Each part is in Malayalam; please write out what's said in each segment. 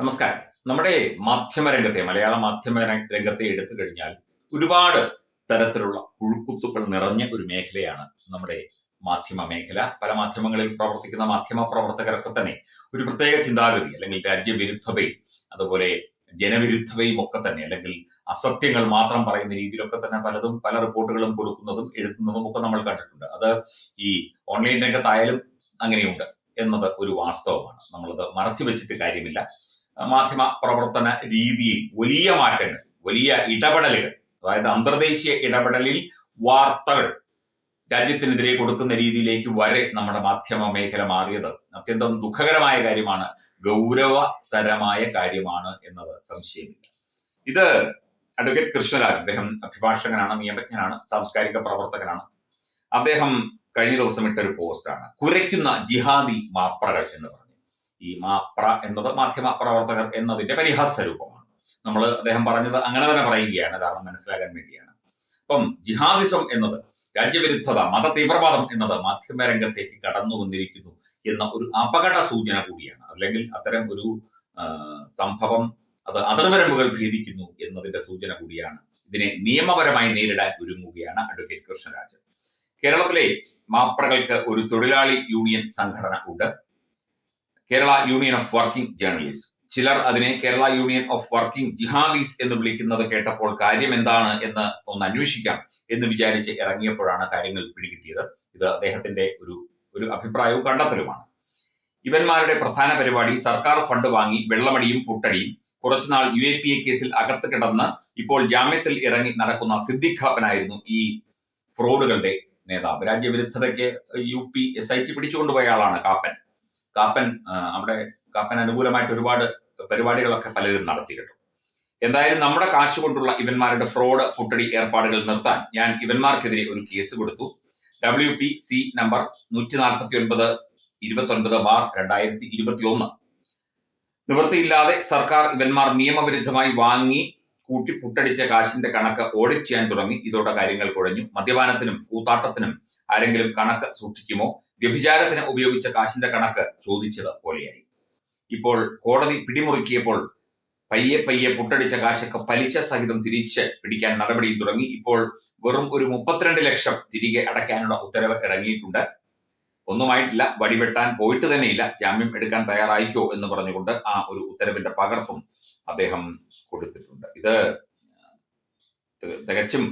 നമസ്കാരം. നമ്മുടെ മാധ്യമ രംഗത്തെ മലയാള മാധ്യമ രംഗത്തെ എടുത്തു കഴിഞ്ഞാൽ ഒരുപാട് തരത്തിലുള്ള പുഴുക്കുത്തുക്കൾ നിറഞ്ഞ ഒരു മേഖലയാണ് നമ്മുടെ മാധ്യമ മേഖല. പല മാധ്യമങ്ങളിൽ പ്രവർത്തിക്കുന്ന മാധ്യമ പ്രവർത്തകരൊക്കെ തന്നെ ഒരു പ്രത്യേക ചിന്താഗതി അല്ലെങ്കിൽ രാജ്യവിരുദ്ധതയും അതുപോലെ ജനവിരുദ്ധതയും ഒക്കെ തന്നെ അല്ലെങ്കിൽ അസത്യങ്ങൾ മാത്രം പറയുന്ന രീതിയിലൊക്കെ തന്നെ പലതും പല റിപ്പോർട്ടുകളും കൊടുക്കുന്നതും എഴുതുന്നതും ഒക്കെ നമ്മൾ കണ്ടിട്ടുണ്ട്. അത് ഈ ഓൺലൈൻ രംഗത്തായാലും അങ്ങനെയുണ്ട് എന്നത് ഒരു വാസ്തവമാണ്. നമ്മളത് മറച്ചു വെച്ചിട്ട് കാര്യമില്ല. മാധ്യമ പ്രവർത്തന രീതിയിൽ വലിയ മാറ്റങ്ങൾ വലിയ ഇടപെടലുകൾ അതായത് അന്തർദേശീയ ഇടപെടലിൽ വാർത്തകൾ രാജ്യത്തിനെതിരെ കൊടുക്കുന്ന രീതിയിലേക്ക് വരെ നമ്മുടെ മാധ്യമ മേഖല മാറിയത്. അത്യന്തം ദുഃഖകരമായ കാര്യമാണ് ഗൗരവതരമായ കാര്യമാണ് എന്നത് സംശയമില്ല. ഇത് അഡ്വക്കേറ്റ് കൃഷ്ണരാജ് അദ്ദേഹം അഭിഭാഷകനാണ് നിയമജ്ഞനാണ് സാംസ്കാരിക പ്രവർത്തകനാണ്. അദ്ദേഹം കഴിഞ്ഞ ദിവസം ഇട്ട ഒരു പോസ്റ്റാണ് കുരയ്ക്കുന്ന ജിഹാദി മാപ്രകൾ എന്ന് പറഞ്ഞു ഈ മാപ്ര എന്നത് മാധ്യമ പ്രവർത്തകർ എന്നതിന്റെ പരിഹാസ രൂപമാണ് നമ്മൾ അദ്ദേഹം പറഞ്ഞത് അങ്ങനെ തന്നെ പറയുകയാണ് കാരണം മനസ്സിലാക്കാൻ വേണ്ടിയാണ്. അപ്പം ജിഹാദിസം എന്നത് രാജ്യവിരുദ്ധത മത തീവ്രവാദം എന്നത് മാധ്യമ രംഗത്തേക്ക് കടന്നു വന്നിരിക്കുന്നു എന്ന ഒരു അപകട സൂചന കൂടിയാണ്. അല്ലെങ്കിൽ അത്തരം ഒരു സംഭവം അത് അതിർവരമ്പുകൾ ഭേദിക്കുന്നു എന്നതിന്റെ സൂചന കൂടിയാണ്. ഇതിനെ നിയമപരമായി നേരിടാൻ ഒരുങ്ങുകയാണ് അഡ്വക്കേറ്റ് കൃഷ്ണരാജ് കേരളത്തിലെ മാപ്രകൾക്ക് ഒരു തൊഴിലാളി യൂണിയൻ സംഘടന ഉണ്ട്. Kerala union of working journalist. ചിലർ അതിനെ Kerala union of working jihadis എന്ന് വിളിക്കുന്നത് കേട്ടപ്പോൾ കാര്യം എന്താണ് എന്ന് ഒന്ന് അന്വേഷിക്കാം എന്ന് വിചാരിച്ച് ഇറങ്ങിയപ്പോഴാണ് കാര്യങ്ങൾ പിടികിട്ടിയത്. ഇത് അദ്ദേഹത്തിന്റെ ഒരു ഒരു അഭിപ്രായവും കണ്ടെത്തലുമാണ്. ഇവന്മാരുടെ പ്രധാന പരിപാടി സർക്കാർ ഫണ്ട് വാങ്ങി വെള്ളമടിയും പുട്ടടിയും കുറച്ചുനാൾ യു എ പി എ കേസിൽ അകത്ത് കിടന്ന് ഇപ്പോൾ ജാമ്യത്തിൽ ഇറങ്ങി നടക്കുന്ന സിദ്ദിഖ് ഖാപ്പനായിരുന്നു ഈ ഫ്രോഡുകളുടെ നേതാവ്. രാജ്യവിരുദ്ധതയ്ക്ക് U P S I T പിടിച്ചുകൊണ്ടുപോയ ആളാണ് കാപ്പൻ. കാപ്പൻ അവിടെ കാപ്പൻ അനുകൂലമായിട്ട് ഒരുപാട് പരിപാടികളൊക്കെ പലരും നടത്തി എന്തായാലും നമ്മുടെ കാശ് കൊണ്ടുള്ള ഇവന്മാരുടെ ഫ്രോഡ് പുട്ടടി ഏർപ്പാടുകൾ നിർത്താൻ ഞാൻ ഇവന്മാർക്കെതിരെ ഒരു കേസ് കൊടുത്തു. ഡബ്ല്യു പി സി നമ്പർ നൂറ്റി നാൽപ്പത്തി ഒൻപത് ഇരുപത്തി ഒൻപത് ബാർ രണ്ടായിരത്തി ഇരുപത്തി ഒന്ന് നിവൃത്തിയില്ലാതെ സർക്കാർ ഇവന്മാർ നിയമവിരുദ്ധമായി വാങ്ങി കൂട്ടി പുട്ടടിച്ച കാശിന്റെ കണക്ക് ഓഡിറ്റ് ചെയ്യാൻ തുടങ്ങി. ഇതോടെ കാര്യങ്ങൾ കുഴഞ്ഞു. മദ്യപാനത്തിനും കൂത്താട്ടത്തിനും ആരെങ്കിലും കണക്ക് സൂക്ഷിക്കുമോ? വ്യഭിചാരത്തിന് ഉപയോഗിച്ച കാശിന്റെ കണക്ക് ചോദിച്ചത് പോലെയായി. ഇപ്പോൾ കോടതി പിടിമുറുക്കിയപ്പോൾ പയ്യെ പയ്യെ പൊട്ടടിച്ച കാശൊക്കെ പലിശ സഹിതം തിരിച്ച് പിടിക്കാൻ നടപടി തുടങ്ങി. ഇപ്പോൾ വെറും ഒരു മുപ്പത്തിരണ്ട് ലക്ഷം തിരികെ അടയ്ക്കാനുള്ള ഉത്തരവ് ഇറങ്ങിയിട്ടുണ്ട്. ഒന്നുമായിട്ടില്ല വടിവെട്ടാൻ പോയിട്ട് തന്നെയില്ല. ജാമ്യം എടുക്കാൻ തയ്യാറായിക്കോ എന്ന് പറഞ്ഞുകൊണ്ട് ആ ഒരു ഉത്തരവിന്റെ പകർപ്പും അദ്ദേഹം കൊടുത്തിട്ടുണ്ട്. ഇത് തികച്ചും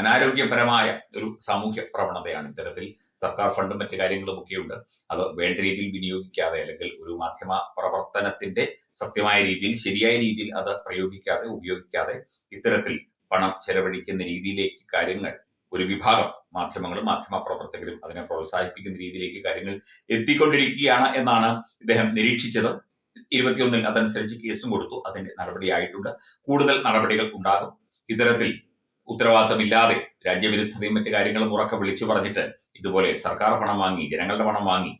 അനാരോഗ്യപരമായ ഒരു സാമൂഹ്യ പ്രവണതയാണ് ഇത്തരത്തിൽ സർക്കാർ ഫണ്ടും മറ്റു കാര്യങ്ങളും ഒക്കെയുണ്ട്. അത് വേണ്ട രീതിയിൽ വിനിയോഗിക്കാതെ അല്ലെങ്കിൽ ഒരു മാധ്യമ പ്രവർത്തനത്തിന്റെ സത്യമായ രീതിയിൽ ശരിയായ രീതിയിൽ അത് പ്രയോഗിക്കാതെ ഉപയോഗിക്കാതെ ഇത്തരത്തിൽ പണം ചെലവഴിക്കുന്ന രീതിയിലേക്ക് കാര്യങ്ങൾ ഒരു വിഭാഗം മാധ്യമങ്ങളും മാധ്യമ പ്രവർത്തകരും അതിനെ പ്രോത്സാഹിപ്പിക്കുന്ന രീതിയിലേക്ക് കാര്യങ്ങൾ എത്തിക്കൊണ്ടിരിക്കുകയാണ് എന്നാണ് ഇദ്ദേഹം നിരീക്ഷിച്ചത്. ഇരുപത്തിയൊന്നിൽ അതനുസരിച്ച് കേസും കൊടുത്തു. അതിന്റെ നടപടിയായിട്ടുണ്ട്. കൂടുതൽ നടപടികൾ ഉണ്ടാകും. ഇത്തരത്തിൽ ഉത്തരവാദിത്തമില്ലാതെ രാജ്യവിരുദ്ധതയും മറ്റു കാര്യങ്ങളും ഉറക്കെ വിളിച്ചു പറഞ്ഞിട്ട് ഇതുപോലെ സർക്കാർ പണം വാങ്ങി ജനങ്ങളുടെ പണം വാങ്ങി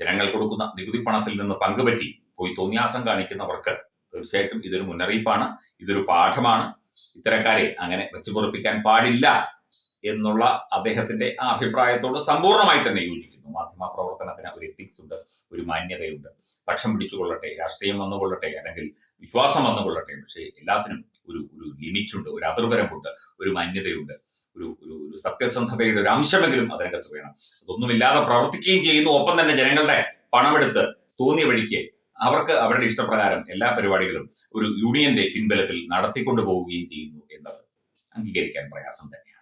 ജനങ്ങൾ കൊടുക്കുന്ന നികുതി പണത്തിൽ നിന്ന് പങ്കുപറ്റി പോയി തോന്നിയാസം കാണിക്കുന്നവർക്ക് തീർച്ചയായിട്ടും ഇതൊരു മുന്നറിയിപ്പാണ് ഇതൊരു പാഠമാണ്. ഇത്തരക്കാരെ അങ്ങനെ വെച്ചു പൊറപ്പിക്കാൻ പാടില്ല എന്നുള്ള അദ്ദേഹത്തിന്റെ ആ അഭിപ്രായത്തോട് സമ്പൂർണമായി തന്നെ യോജിക്കുന്നു. മാധ്യമ പ്രവർത്തനത്തിന് ഒരു എത്തിക്സ് ഉണ്ട് ഒരു മാന്യതയുണ്ട്. പക്ഷം പിടിച്ചുകൊള്ളട്ടെ രാഷ്ട്രീയം വന്നുകൊള്ളട്ടെ അല്ലെങ്കിൽ വിശ്വാസം വന്നുകൊള്ളട്ടെ പക്ഷേ എല്ലാത്തിനും ഒരു ഒരു ലിമിറ്റ് ഉണ്ട് ഒരു അതിർവരമ്പുണ്ട് ഒരു മാന്യതയുണ്ട് ഒരു ഒരു ഒരു സത്യസന്ധതയുടെ ഒരു അംശമെങ്കിലും അതിനകത്ത് വേണം. അതൊന്നുമില്ലാതെ പ്രവർത്തിക്കുകയും ചെയ്യുന്നു. ഒപ്പം തന്നെ ജനങ്ങളുടെ പണമെടുത്ത് തോന്നിയ വഴിക്ക് അവർക്ക് അവരുടെ ഇഷ്ടപ്രകാരം എല്ലാ പരിപാടികളും ഒരു യൂണിയന്റെ പിൻബലത്തിൽ നടത്തിക്കൊണ്ടു പോവുകയും ചെയ്യുന്നു എന്നത് അംഗീകരിക്കാൻ പ്രയാസം തന്നെയാണ്.